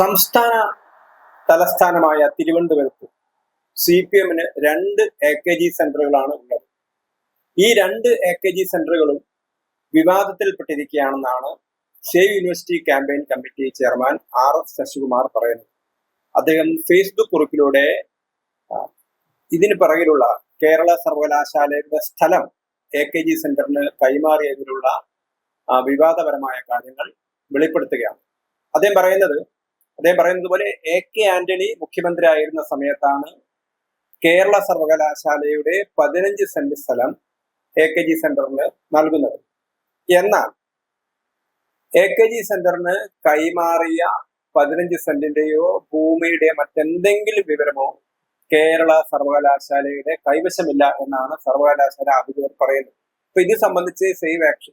സംസ്ഥാന തലസ്ഥാനമായ തിരുവനന്തപുരത്ത് സി പി എമ്മിന് രണ്ട് എ കെ ജി സെന്ററുകളാണ് ഉള്ളത്. ഈ രണ്ട് എ കെ ജി സെന്ററുകളും വിവാദത്തിൽപ്പെട്ടിരിക്കുകയാണെന്നാണ് save university campaign committee chairman R S Sasikumar പറയുന്നത്. അദ്ദേഹം ഫേസ്ബുക്ക് കുറിപ്പിലൂടെ ഇതിന് പിറകിലുള്ള കേരള സർവകലാശാലയുടെ സ്ഥലം എ കെ ജി സെന്ററിന് കൈമാറിയതിലുള്ള വിവാദപരമായ കാര്യങ്ങൾ വെളിപ്പെടുത്തുകയാണ്. അദ്ദേഹം പറയുന്നത് അദ്ദേഹം പറയുന്നത് പോലെ എ കെ ആന്റണി മുഖ്യമന്ത്രി ആയിരുന്ന സമയത്താണ് കേരള സർവകലാശാലയുടെ പതിനഞ്ച് സെന്റ് സ്ഥലം എ കെ ജി സെന്ററിന് നൽകുന്നത്. എന്നാൽ എ കെ ജി സെന്ററിന് കൈമാറിയ പതിനഞ്ച് സെന്റിന്റെയോ ഭൂമിയുടെ മറ്റെന്തെങ്കിലും വിവരമോ കേരള സർവകലാശാലയുടെ കൈവശമില്ല എന്നാണ് സർവകലാശാല അധികൃതർ പറയുന്നത്. അപ്പൊ ഇത് സംബന്ധിച്ച് സേവ് ആക്ഷൻ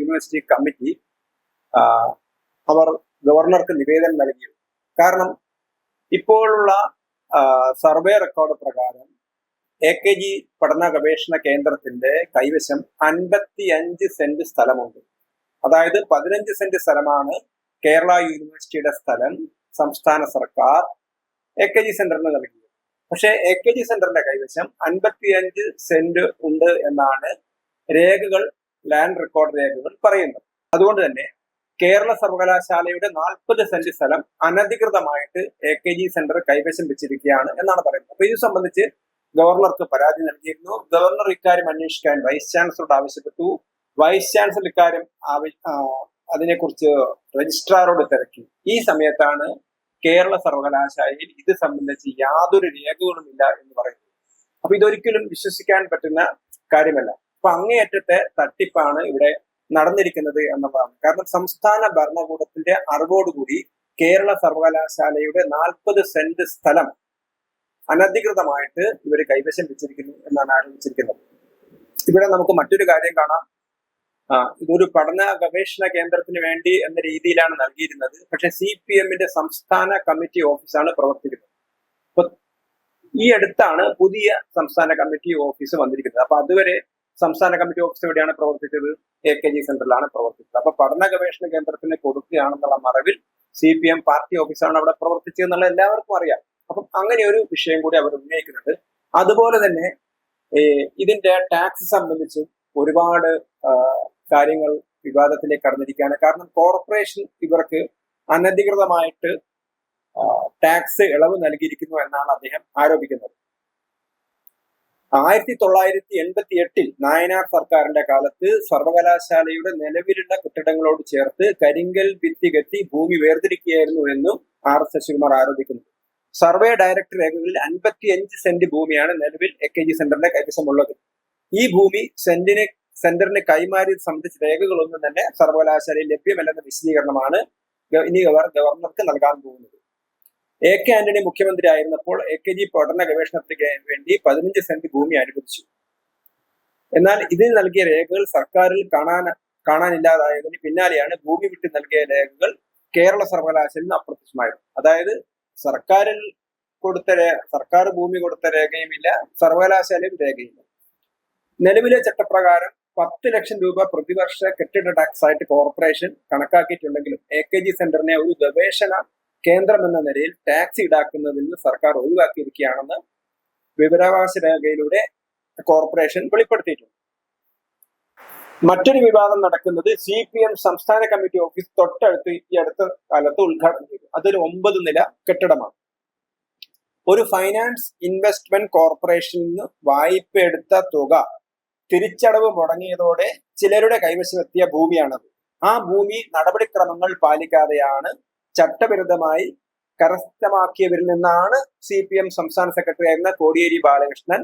യൂണിവേഴ്സിറ്റി കമ്മിറ്റി അവർ ഗവർണർക്ക് നിവേദനം നൽകി കാരണം ഇപ്പോഴുള്ള സർവേ റെക്കോർഡ് പ്രകാരം എ കെ ജി പഠന ഗവേഷണ കേന്ദ്രത്തിന്റെ കൈവശം അൻപത്തി അഞ്ച് സെന്റ് സ്ഥലമുണ്ട്. അതായത് പതിനഞ്ച് സെന്റ് സ്ഥലമാണ് കേരള യൂണിവേഴ്സിറ്റിയുടെ സ്ഥലം സംസ്ഥാന സർക്കാർ എ കെ ജി സെന്ററിന് നൽകിയത്. പക്ഷേ എ കെ ജി സെന്ററിന്റെ കൈവശം അൻപത്തി അഞ്ച് സെന്റ് ഉണ്ട് എന്നാണ് രേഖകൾ ലാൻഡ് റെക്കോർഡ് രേഖകൾ പറയുന്നത്. അതുകൊണ്ട് തന്നെ കേരള സർവകലാശാലയുടെ നാൽപ്പത് സെന്റ് സ്ഥലം അനധികൃതമായിട്ട് എ കെ ജി സെന്റർ കൈവശം വെച്ചിരിക്കുകയാണ് എന്നാണ് പറയുന്നത്. അപ്പൊ ഇത് സംബന്ധിച്ച് ഗവർണർക്ക് പരാതി നൽകിയിരുന്നു. ഗവർണർ ഇക്കാര്യം അന്വേഷിക്കാൻ വൈസ് ചാൻസലറോട് ആവശ്യപ്പെട്ടു. വൈസ് ചാൻസലർ ഇക്കാര്യം അതിനെക്കുറിച്ച് രജിസ്ട്രാറോട് തിരക്കി. ഈ സമയത്താണ് കേരള സർവകലാശാലയിൽ ഇത് സംബന്ധിച്ച് യാതൊരു രേഖകളുമില്ല എന്ന് പറയുന്നത്. അപ്പൊ ഇതൊരിക്കലും വിശ്വസിക്കാൻ പറ്റുന്ന കാര്യമല്ല. അപ്പൊ അങ്ങേയറ്റത്തെ തട്ടിപ്പാണ് ഇവിടെ നടന്നിരിക്കുന്നത് എന്നുള്ളതാണ്. കാരണം സംസ്ഥാന ഭരണകൂടത്തിന്റെ അറിവോടുകൂടി കേരള സർവകലാശാലയുടെ നാൽപ്പത് സെന്റ് സ്ഥലം അനധികൃതമായിട്ട് ഇവർ കൈവശം വെച്ചിരിക്കുന്നു എന്നാണ് ആരോപിച്ചിരിക്കുന്നത്. ഇവിടെ നമുക്ക് മറ്റൊരു കാര്യം കാണാം. ഇതൊരു പഠന ഗവേഷണ കേന്ദ്രത്തിന് വേണ്ടി എന്ന രീതിയിലാണ് നൽകിയിരുന്നത്. പക്ഷെ സി പി എമ്മിന്റെ സംസ്ഥാന കമ്മിറ്റി ഓഫീസാണ് പ്രവർത്തിക്കുന്നത്. അപ്പൊ ഈ അടുത്താണ് പുതിയ സംസ്ഥാന കമ്മിറ്റി ഓഫീസ് വന്നിരിക്കുന്നത്. അപ്പൊ അതുവരെ സംസ്ഥാന കമ്മിറ്റി ഓഫീസ് എവിടെയാണ് പ്രവർത്തിച്ചത്. എ കെ ജി സെന്ററിലാണ് പ്രവർത്തിച്ചത്. അപ്പൊ പഠന ഗവേഷണ കേന്ദ്രത്തിന് കൊടുക്കുകയാണെന്നുള്ള മറവിൽ സി പി എം പാർട്ടി ഓഫീസാണ് അവിടെ പ്രവർത്തിച്ചതെന്നുള്ള എല്ലാവർക്കും അറിയാം. അപ്പം അങ്ങനെ ഒരു വിഷയം കൂടി അവർ ഉന്നയിക്കുന്നുണ്ട്. അതുപോലെ തന്നെ ഇതിന്റെ ടാക്സ് സംബന്ധിച്ച് ഒരുപാട് കാര്യങ്ങൾ വിവാദത്തിലേക്ക് കടന്നിരിക്കുകയാണ്. കാരണം കോർപ്പറേഷൻ ഇവർക്ക് അനധികൃതമായിട്ട് ടാക്സ് ഇളവ് നൽകിയിരിക്കുന്നു എന്നാണ് അദ്ദേഹം ആരോപിക്കുന്നത്. ആയിരത്തി തൊള്ളായിരത്തി എൺപത്തി എട്ടിൽ നായനാർ സർക്കാരിന്റെ കാലത്ത് സർവകലാശാലയുടെ നിലവിലുള്ള കെട്ടിടങ്ങളോട് ചേർത്ത് കരിങ്കൽ ഭിത്തി കെട്ടി ഭൂമി വേർതിരിക്കുകയായിരുന്നു എന്നും ആർ എസ് ശശികുമാർ ആരോപിക്കുന്നു. സർവേ ഡയറക്ടർ രേഖകളിൽ അൻപത്തി അഞ്ച് സെന്റ് ഭൂമിയാണ് നിലവിൽ എ കെ ജി സെന്ററിന്റെ കൈവശമുള്ളത്. ഈ ഭൂമി സെന്റിന് സെന്ററിന് കൈമാറിയത് സംബന്ധിച്ച രേഖകളൊന്നും തന്നെ സർവകലാശാലയിൽ ലഭ്യമല്ലെന്ന വിശദീകരണമാണ് ഇനി ഗവർണർക്ക് നൽകാൻ പോകുന്നത്. എ കെ ആന്റണി മുഖ്യമന്ത്രി ആയിരുന്നപ്പോൾ എ കെ ജി പഠന ഗവേഷണത്തിന് വേണ്ടി പതിനഞ്ച് സെന്റ് ഭൂമി അനുവദിച്ചു. എന്നാൽ ഇതിന് നൽകിയ രേഖകൾ സർക്കാരിൽ കാണാൻ കാണാനില്ലാതായതിന് പിന്നാലെയാണ് ഭൂമി വിട്ട് നൽകിയ രേഖകൾ കേരള സർവകലാശാലയിൽ നിന്ന് അപ്രത്യക്ഷമായത്. അതായത് സർക്കാരിൽ കൊടുത്ത സർക്കാർ ഭൂമി കൊടുത്ത രേഖയുമില്ല സർവകലാശാലയും രേഖയില്ല നിലവിലെ ചട്ടപ്രകാരം പത്ത് ലക്ഷം രൂപ പ്രതിവർഷ കെട്ടിട ടാക്സ് ആയിട്ട് കോർപ്പറേഷൻ കണക്കാക്കിയിട്ടുണ്ടെങ്കിലും എ കെ ജി സെന്ററിനെ ഒരു ഗവേഷണ കേന്ദ്രം എന്ന നിലയിൽ ടാക്സ് ഈടാക്കുന്നതിൽ നിന്ന് സർക്കാർ ഒഴിവാക്കിയിരിക്കുകയാണെന്ന് വിവരാവകാശ രേഖയിലൂടെ കോർപ്പറേഷൻ വെളിപ്പെടുത്തിയിട്ടുണ്ട്. മറ്റൊരു വിവാദം നടക്കുന്നത് സി പി എം സംസ്ഥാന കമ്മിറ്റി ഓഫീസ് തൊട്ടടുത്ത് ഈ അടുത്ത കാലത്ത് ഉദ്ഘാടനം ചെയ്തു. അതൊരു ഒമ്പത് നില കെട്ടിടമാണ്. ഒരു ഫൈനാൻസ് ഇൻവെസ്റ്റ്മെന്റ് കോർപ്പറേഷനിൽ നിന്ന് വായ്പ എടുത്ത തുക തിരിച്ചടവ് മുടങ്ങിയതോടെ ചിലരുടെ കൈവശമെത്തിയ ഭൂമിയാണത്. ആ ഭൂമി നടപടിക്രമങ്ങൾ പാലിക്കാതെയാണ് ചട്ടവിരുദ്ധമായി കരസ്ഥമാക്കിയവരിൽ നിന്നാണ് സി പി എം സംസ്ഥാന സെക്രട്ടറി ആയിരുന്ന കോടിയേരി ബാലകൃഷ്ണൻ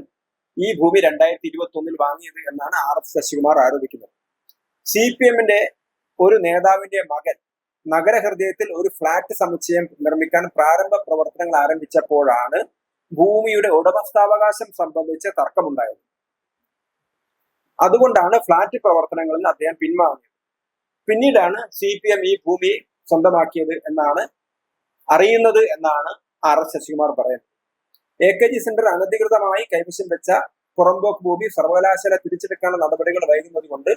ഈ ഭൂമി രണ്ടായിരത്തി ഇരുപത്തി ഒന്നിൽ വാങ്ങിയത് എന്നാണ് ആർ എസ് ശശികുമാർ ആരോപിക്കുന്നത്. സി പി എമ്മിന്റെ ഒരു നേതാവിന്റെ മകൻ നഗരഹൃദയത്തിൽ ഒരു ഫ്ളാറ്റ് സമുച്ചയം നിർമ്മിക്കാൻ പ്രാരംഭ പ്രവർത്തനങ്ങൾ ആരംഭിച്ചപ്പോഴാണ് ഭൂമിയുടെ ഉടമസ്ഥാവകാശം സംബന്ധിച്ച തർക്കമുണ്ടായത്. അതുകൊണ്ടാണ് ഫ്ളാറ്റ് പ്രവർത്തനങ്ങളിൽ അദ്ദേഹം പിന്മാറിയത് പിന്നീടാണ് സി പി എം ഈ ഭൂമി സ്വന്തമാക്കിയത് എന്നാണ് അറിയുന്നത് എന്നാണ് ആർ എസ് ശശികുമാർ പറയുന്നത്. എ കെ ജി സെന്റർ അനധികൃതമായി കൈവശം വെച്ച പുറമ്പോക്ക് ഭൂമി സർവകലാശാല തിരിച്ചെടുക്കാനുള്ള നടപടികൾ വൈകുന്നത് കൊണ്ട്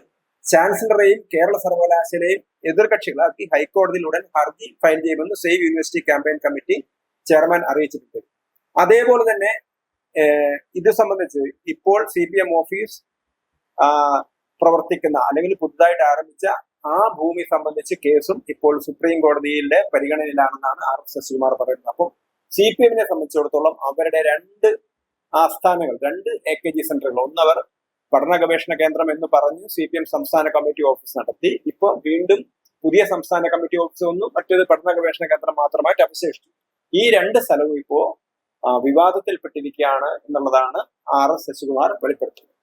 ചാൻസലറെയും കേരള സർവകലാശാലയും എതിർകക്ഷികളാക്കി ഹൈക്കോടതിയിൽ ഉടൻ ഹർജി ഫയൽ ചെയ്യുമെന്ന് save university campaign committee chairman അറിയിച്ചിട്ടുണ്ട്. അതേപോലെ തന്നെ ഇത് സംബന്ധിച്ച് ഇപ്പോൾ സി പി എം ഓഫീസ് പ്രവർത്തിക്കുന്ന അല്ലെങ്കിൽ പുതുതായിട്ട് ആരംഭിച്ച ആ ഭൂമി സംബന്ധിച്ച് കേസും ഇപ്പോൾ സുപ്രീം കോടതിയിലെ പരിഗണനയിലാണെന്നാണ് ആർ എസ് ശശികുമാർ പറയുന്നത്. അപ്പം സി പി എമ്മിനെ സംബന്ധിച്ചിടത്തോളം അവരുടെ രണ്ട് ആസ്ഥാനങ്ങൾ രണ്ട് എ കെ ജി സെന്ററുകൾ ഒന്നവർ പഠന ഗവേഷണ കേന്ദ്രം എന്ന് പറഞ്ഞ് സി പി എം സംസ്ഥാന കമ്മിറ്റി ഓഫീസ് നടത്തി. ഇപ്പോൾ വീണ്ടും പുതിയ സംസ്ഥാന കമ്മിറ്റി ഓഫീസ് ഒന്നും മറ്റൊരു പഠന ഗവേഷണ കേന്ദ്രം മാത്രമായിട്ട് അവശേഷിച്ചു. ഈ രണ്ട് സ്ഥലവും ഇപ്പോ ആ, വിവാദത്തിൽപ്പെട്ടിരിക്കുകയാണ് എന്നുള്ളതാണ് ആർ എസ് ശശികുമാർ വെളിപ്പെടുത്തുന്നത്.